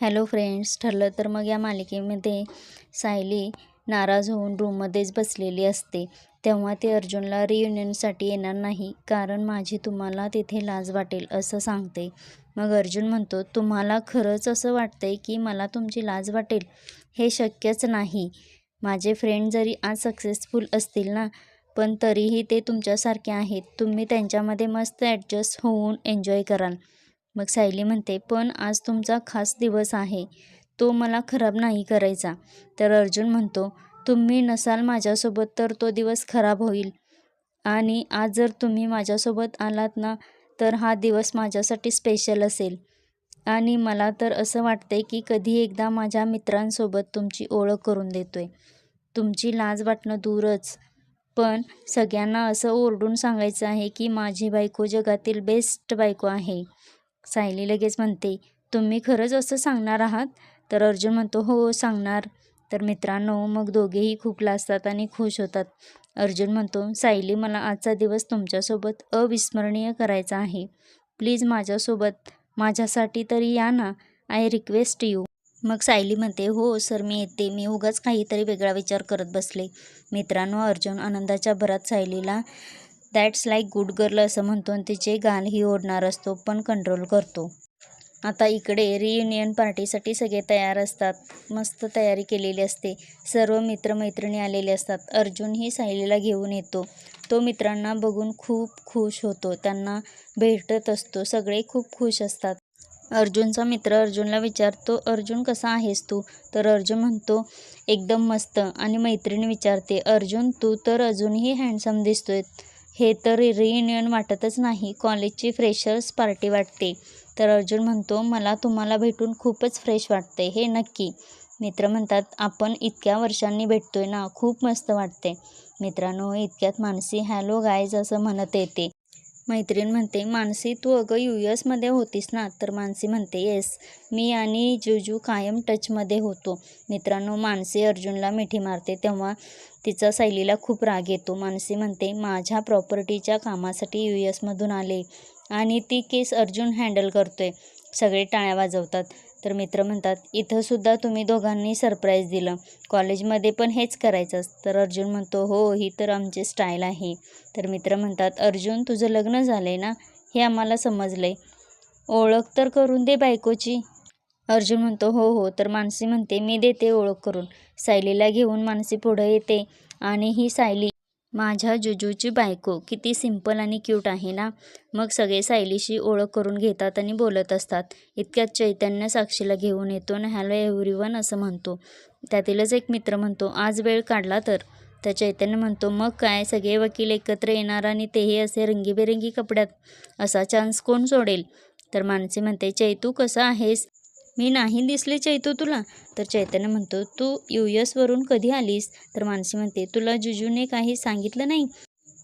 Hello friends ठरलं तर मग या मालिकेमध्ये सायली नाराज होऊन रूममध्येच बसलेली असते. तेव्हा ती अर्जुनला रियुनियनसाठी येणार नाही कारण माझी तुम्हाला तिथे लाज वाटेल असं सांगते. मग अर्जुन म्हणतो तुम्हाला खरंच असं वाटतंय की मला तुमची लाज वाटेल? हे शक्यच नाही. माझे फ्रेंड जरी आज सक्सेसफुल असतील ना पण तरीही ते तुमच्यासारखे आहेत. तुम्ही त्यांच्यामध्ये मस्त ॲडजस्ट होऊन एन्जॉय कराल. मग सायली म्हणते पण आज तुमचा खास दिवस आहे. तो मला खराब नाही करायचा. तर अर्जुन म्हणतो तुम्ही नसाल माझ्यासोबत तर तो दिवस खराब होईल. आणि आज जर तुम्ही माझ्यासोबत आलात ना तर हा दिवस माझ्यासाठी स्पेशल असेल. आणि मला तर असं वाटतंय की कधी एकदा माझ्या मित्रांसोबत तुमची ओळख करून देतोय. तुमची लाज वाटणं दूरच. पण सगळ्यांना असं ओरडून सांगायचं आहे की माझी बायको जगातील बेस्ट बायको आहे. सायली लगेच म्हणते तुम्ही खरंच असं सांगणार आहात? तर अर्जुन म्हणतो हो सांगणार. तर मित्रांनो मग दोघेही खूप लाजतात आणि खुश होतात. अर्जुन म्हणतो सायली मला आजचा दिवस तुमच्यासोबत अविस्मरणीय करायचा आहे. प्लीज माझ्यासोबत माझ्यासाठी तरी या ना. I request you. मग सायली म्हणते हो सर मी येते. मी उगाच काहीतरी वेगळा विचार करत बसले. मित्रांनो अर्जुन आनंदाच्या भरात सायलीला दॅट्स लाईक गुड गर्ल असं म्हणतो आणि तिचे गालही ओढणार असतो पण कंट्रोल करतो. आता इकडे रियुनियन पार्टीसाठी सगळे तयार असतात. मस्त तयारी केलेली असते. सर्व मित्रमैत्रिणी आलेले असतात. अर्जुनही सायलीला घेऊन येतो. तो मित्रांना बघून खूप खुश होतो. त्यांना भेटत असतो. सगळे खूप खुश असतात. अर्जुनचा मित्र अर्जुनला विचारतो अर्जुन कसा आहेस तू? तर अर्जुन म्हणतो एकदम मस्त. आणि मैत्रिणी विचारते अर्जुन तू तर अजूनही हँडसम दिसतोय. हे तर रियुनियन वाटतच नाही. कॉलेजची फ्रेशर्स पार्टी वाटते. तर अर्जुन म्हणतो मला तुम्हाला भेटून खूपच फ्रेश वाटते हे नक्की. मित्र म्हणतात आपण इतक्या वर्षांनी भेटतोय ना खूप मस्त वाटते मित्रांनो इतक्यात मानसी हॅलो गायज असं म्हणत येते. मैत्रीण म्हणते मानसी तू अगं यू एसमध्ये होतीस ना तर मानसी म्हणते येस मी आणि जुजू कायम टचमध्ये होतो. मित्रांनो मानसी अर्जुनला मिठी मारते तेव्हा तिचा सायलीला खूप राग येतो. मानसी म्हणते माझ्या प्रॉपर्टीच्या कामासाठी यू एसमधून आले आणि ती केस अर्जुन हँडल करतोय. सगळे टाळ्या वाजवतात. तर मित्र म्हणतात इथंसुद्धा तुम्ही दोघांनी सरप्राईज दिलं. कॉलेजमध्ये पण हेच करायचं तर अर्जुन म्हणतो हो ही तर आमची स्टाईल आहे. तर मित्र म्हणतात अर्जुन तुझं लग्न झालं आहे ना? हे आम्हाला समजलं आहे ओळख तर करून दे बायकोची. अर्जुन म्हणतो हो हो. तर मानसी म्हणते मी देते ओळख करून. सायलीला घेऊन मानसी पुढं येते आणि ही सायली माझ्या जुजूची बायको किती सिंपल आणि क्यूट आहे ना. मग सगळे सायलीशी ओळख करून घेतात आणि बोलत असतात. इतक्यात चैतन्य साक्षीला घेऊन येतो ना हॅलो एव्हरीवन असं म्हणतो. त्यातीलच एक मित्र म्हणतो आज वेळ काढला तर? तर चैतन्य म्हणतो मग काय सगळे वकील एकत्र येणार आणि तेही असे रंगीबेरंगी कपड्यात असा चान्स कोण सोडेल? तर मानसी म्हणते चैतू कसा आहेस? मी नाही दिसले चैतू तुला? तर चैतन्य म्हणतो तू यू एसवरून कधी आलीस? तर मानसी म्हणते तुला जुजूने काही सांगितलं नाही?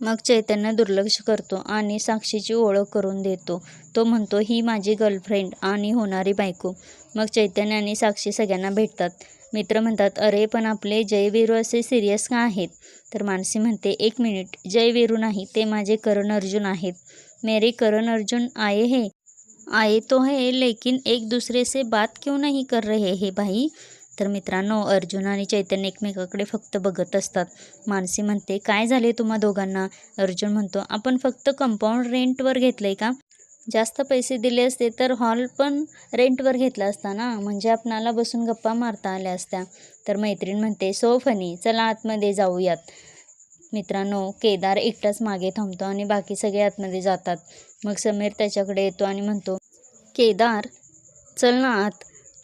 मग चैतन्य दुर्लक्ष करतो आणि साक्षीची ओळख करून देतो. तो म्हणतो ही माझी गर्लफ्रेंड आणि होणारी बायको. मग चैतन्य आणि साक्षी सगळ्यांना भेटतात. मित्र म्हणतात अरे पण आपले जयवीरू असे सिरियस का आहेत? तर मानसी म्हणते एक मिनिट जयवीरू नाही ते माझे करण अर्जुन आहेत. मेरे करण अर्जुन आहे हे? आए तो है लेकिन एक दुसरे से बात क्यों नाही कर रहे हे भाई? तर मित्रांनो अर्जुन आणि चैतन्य एकमेकाकडे फक्त बघत असतात. मानसी म्हणते काय झाले तुम्हा दोघांना? अर्जुन म्हणतो आपण फक्त कंपाऊंड रेंटवर घेतलंय का? जास्त पैसे दिले असते तर हॉल पण रेंटवर घेतला असता ना? म्हणजे आपणाला बसून गप्पा मारता आल्या असत्या. तर मैत्रीण म्हणते सो फनी चला आतमध्ये जाऊयात. मित्रांनो केदार एकटाच मागे थांबतो आणि बाकी सगळे आतमध्ये जातात. मग समीर त्याच्याकडे येतो आणि म्हणतो केदार चल ना आत.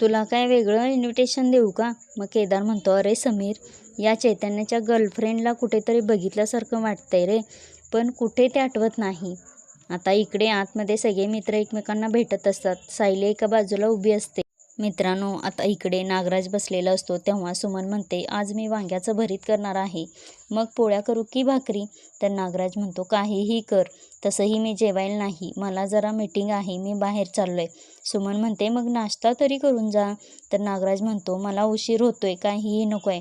तुला काय वेगळं इन्व्हिटेशन देऊ का? मग केदार म्हणतो अरे समीर या चैतन्याच्या गर्लफ्रेंडला कुठेतरी बघितल्यासारखं वाटतंय रे पण कुठे ते आठवत नाही. आता इकडे आतमध्ये सगळे मित्र एकमेकांना भेटत असतात. सायली एका बाजूला उभी असते. मित्रांनो आता इकडे नागराज बसलेला असतो. तेव्हा सुमन म्हणते आज मी वांग्याचं भरीत करणार आहे. मग पोळ्या करू की भाकरी? तर नागराज म्हणतो काहीही कर. तसंही मी जेवायला नाही. मला जरा मीटिंग आहे. मी बाहेर चाललो आहे सुमन म्हणते मग नाश्ता तरी करून जा. तर नागराज म्हणतो मला उशीर होतोय. काहीही नको आहे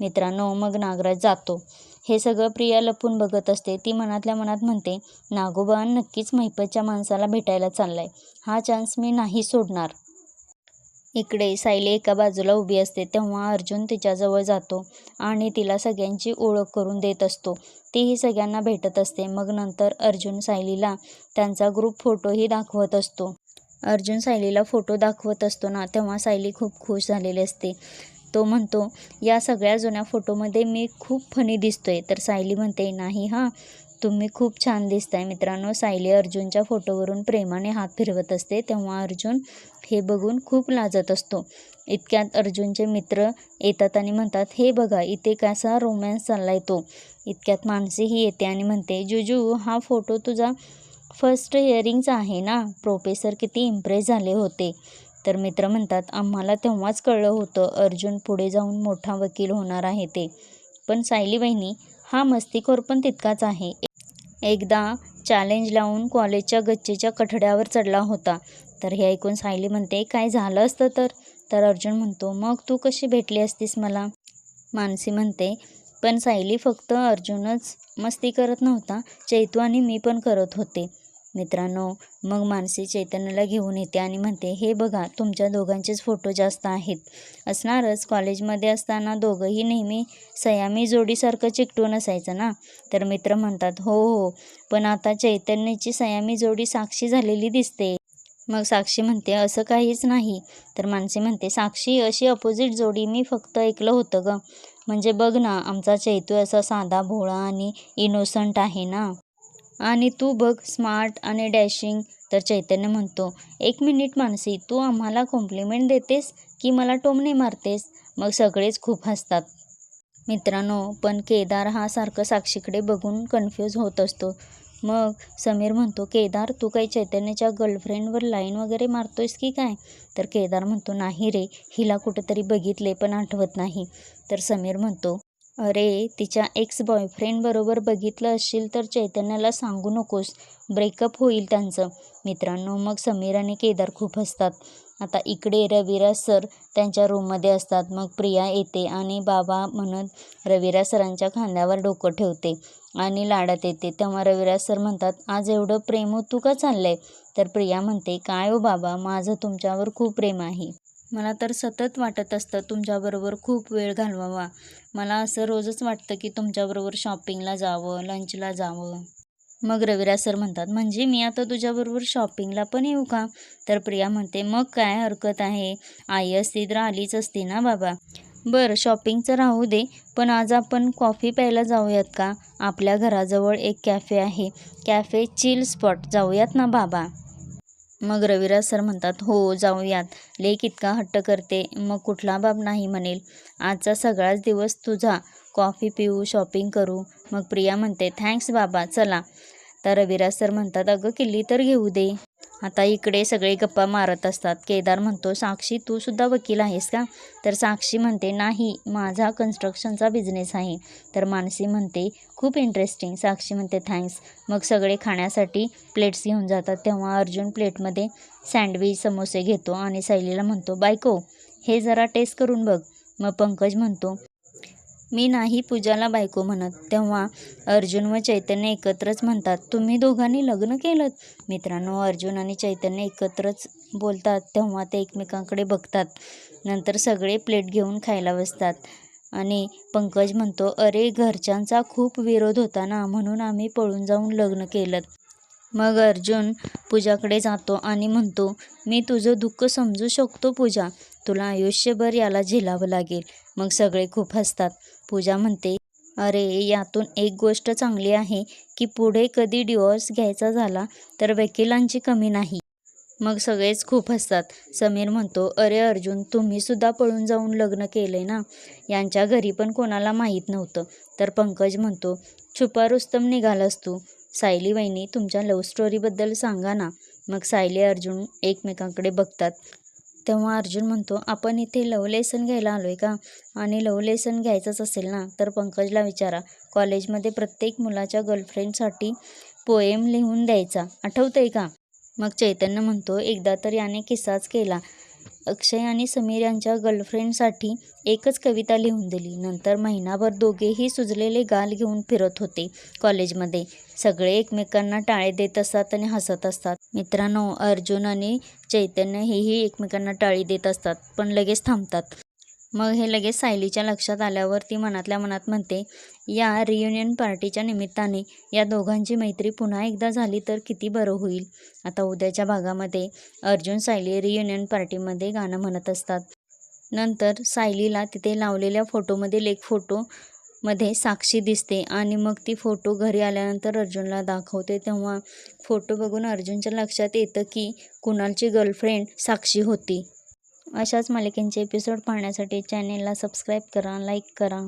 मित्रांनो मग नागराज जातो. हे सगळं प्रिया लपून बघत असते. ती मनातल्या मनात म्हणते नागोबा नक्कीच महिपतच्या माणसाला भेटायला चाललाय. हा चान्स मी नाही सोडणार. इकडे सायली एका बाजूला उभी असते तेव्हा अर्जुन तिच्याजवळ जातो आणि तिला सगळ्यांची ओळख करून देत असतो. तीही सगळ्यांना भेटत असते. मग नंतर अर्जुन सायलीला त्यांचा ग्रुप फोटोही दाखवत असतो. अर्जुन सायलीला फोटो दाखवत असतो ना तेव्हा सायली खूप खुश झालेली असते. तो म्हणतो या सगळ्या जुन्या फोटोमध्ये मी खूप फनी दिसतोय. तर सायली म्हणते नाही हां तुम्ही खूप छान दिसताय मित्रांनो. सायली अर्जुनच्या फोटोवरून प्रेमाने हात फिरवत असते तेव्हा अर्जुन हे बघून खूप लाजत असतो. इतक्यात अर्जुनचे मित्र येतात आणि म्हणतात हे बघा इथे कसा रोमॅन्स चाललाय तो. इतक्यात मानसीही येते आणि म्हणते जुजू हा फोटो तुझा फर्स्ट इयरिंगचा आहे ना? प्रोफेसर किती इम्प्रेस झाले होते. तर मित्र म्हणतात आम्हाला तेव्हाच कळलं होतं अर्जुन पुढे जाऊन मोठा वकील होणार आहे ते. पण सायली वहिनी हा मस्तीखोर पण तितकाच आहे. एकदा चॅलेंज लावून कॉलेजच्या गच्चीच्या कठड्यावर चढला होता. तर हे ऐकून सायली म्हणते काय झालं असतं तर? तर अर्जुन म्हणतो मग तू कशी भेटली असतीस मला? मानसी म्हणते पण सायली फक्त अर्जुनच मस्ती करत नव्हता चैतू आणि मी पण करत होते. मित्रांनो मग मानसी चैतन्याला घेऊन येते आणि म्हणते हे बघा तुमच्या दोघांचेच फोटो जास्त आहेत. असणारच कॉलेजमध्ये असताना दोघंही नेहमी सयामी जोडीसारखं चिकटून असायचं ना? तर मित्र म्हणतात हो हो पण आता चैतन्याची सयामी जोडी साक्षी झालेली दिसते. मग साक्षी म्हणते असं काहीच नाही. तर मानसी म्हणते साक्षी अशी अपोजिट जोडी मी फक्त ऐकलं होतं ग. म्हणजे बघ ना आमचा चैतू असा साधा भोळा आणि इनोसंट आहे ना? आणि तू बघ स्मार्ट आणि डॅशिंग तर चैतन्य म्हणतो. एक मिनिट मानसी तू आम्हाला कॉम्प्लिमेंट देतेस की मला टोमणे मारतेस? मग सगळेच खूप हसतात. मित्रांनो पण केदार हा सारखं साक्षीकडे बघून कन्फ्यूज होत असतो. मग समीर म्हणतो केदार तू काही चैतन्याच्या गर्लफ्रेंडवर लाईन वगैरे मारतोयस की काय? तर केदार म्हणतो नाही रे हिला कुठंतरी बघितले पण आठवत नाही. तर समीर म्हणतो अरे तिच्या एक्स बॉयफ्रेंडबरोबर बघितलं असशील तर चैतन्याला सांगू नकोस. ब्रेकअप होईल त्यांचं. मित्रांनो मग समीर आणि केदार खूप हसतात. आता इकडे रविराज सर त्यांच्या रूममध्ये असतात. मग प्रिया येते आणि बाबा म्हणत रविराज सरांच्या खांद्यावर डोकं ठेवते आणि लाडात येते. तेव्हा रविराज सर म्हणतात आज एवढं प्रेम तू का चाललंय? तर प्रिया म्हणते काय हो बाबा माझं तुमच्यावर खूप प्रेम आहे. मला तर सतत वाटत असतं तुमच्याबरोबर खूप वेळ घालवावा. मला असं रोजच वाटतं की तुमच्याबरोबर शॉपिंगला जावं लंचला जावं. मग रविराज सर म्हणतात म्हणजे मी आता तुझ्याबरोबर शॉपिंगला पण येऊ का? तर प्रिया म्हणते मग काय हरकत आहे? आई असती तर आलीच असती ना बाबा. बरं शॉपिंगचं राहू दे पण आज आपण कॉफी प्यायला जाऊयात का? आपल्या घराजवळ एक कॅफे आहे. कॅफे चिल स्पॉट जाऊयात ना बाबा. मग रविराज सर म्हणतात हो जाऊयात लेक इतका हट्ट करते. मग कुठला बाब नाही म्हणेल. आजचा सगळाच दिवस तुझा. कॉफी पिऊ शॉपिंग करू. मग प्रिया म्हणते थँक्स बाबा चला. तर रविराज सर म्हणतात अगं किल्ली तर घेऊ दे. आता इकडे सगळे गप्पा मारत असतात. केदार म्हणतो साक्षी तू सुद्धा वकील आहेस का? तर साक्षी म्हणते नाही माझा कन्स्ट्रक्शनचा बिझनेस आहे. तर मानसी म्हणते खूप इंटरेस्टिंग साक्षी म्हणते थँक्स मग सगळे खाण्यासाठी प्लेट्स घेऊन जातात. तेव्हा अर्जुन प्लेटमध्ये सँडविच समोसे घेतो आणि सायलीला म्हणतो बायको हे जरा टेस्ट करून बघ. मग पंकज म्हणतो मी नाही पूजाला बायको म्हणत. तेव्हा अर्जुन व चैतन्य एकत्रच म्हणतात तुम्ही दोघांनी लग्न केलं मित्रांनो अर्जुन आणि चैतन्य एकत्रच बोलतात तेव्हा ते एकमेकांकडे बघतात. नंतर सगळे प्लेट घेऊन खायला बसतात. आणि पंकज म्हणतो अरे घरच्यांचा खूप विरोध होता ना म्हणून आम्ही पळून जाऊन लग्न केलं मग अर्जुन पूजाकडे जातो आणि म्हणतो मी तुझं दुःख समजू शकतो पूजा. तुला आयुष्यभर याला झेलावं लागेल. मग सगळे खूप हसतात. पूजा म्हणते अरे यातून एक गोष्ट चांगली आहे की पुढे कधी डिवोर्स घ्यायचा झाला तर वकिलांची कमी नाही. मग सगळेच खूप हसतात. समीर म्हणतो अरे अर्जुन तुम्ही सुद्धा पळून जाऊन लग्न केले ना? यांच्या घरी पण कोणाला माहीत नव्हतं. तर पंकज म्हणतो छुपा रुस्तम निघालास तू. सायली वहिनी तुमच्या लव्ह स्टोरीबद्दल सांगा ना. मग सायली अर्जुन एकमेकांकडे बघतात. तेव्हा अर्जुन म्हणतो आपण इथे लव लेसन घ्यायला आलो आहे का? आणि लव लेसन घ्यायचंच असेल ना तर पंकजला विचारा. कॉलेजमध्ये प्रत्येक मुलाच्या गर्लफ्रेंडसाठी पोएम लिहून द्यायचा. आठवतं आहे का? मग चैतन्य म्हणतो एकदा तर याने किस्साच केला. अक्षय आणि समीर यांच्या गर्लफ्रेंडसाठी एकच कविता लिहून दिली. नंतर महिनाभर दोघेही सुजलेले गाल घेऊन फिरत होते कॉलेजमध्ये. सगळे एकमेकांना टाळे देत असतात आणि हसत असतात. मित्रांनो अर्जुन आणि चैतन्य हेही एकमेकांना टाळी देत असतात पण लगेच थांबतात. मग हे लगेच सायलीच्या लक्षात आल्यावर ती मनातल्या मनात म्हणते या रियुनियन पार्टीच्या निमित्ताने या दोघांची मैत्री पुन्हा एकदा झाली तर किती बरं होईल. आता उद्याच्या भागामध्ये अर्जुन सायली रियुनियन पार्टीमध्ये गाणं म्हणत असतात. नंतर सायलीला तिथे लावलेल्या फोटोमधील एक फोटो मध्ये साक्षी दिसते आणि मग ती फोटो घरी आल्यानंतर अर्जुनला दाखवते. तेव्हा फोटो बघून अर्जुनच्या लक्षात येतं की कुणालची गर्लफ्रेंड साक्षी होती. अशाच मालिकेंचे एपिसोड पाहण्यासाठी चॅनेलला सबस्क्राईब करा लाईक करा.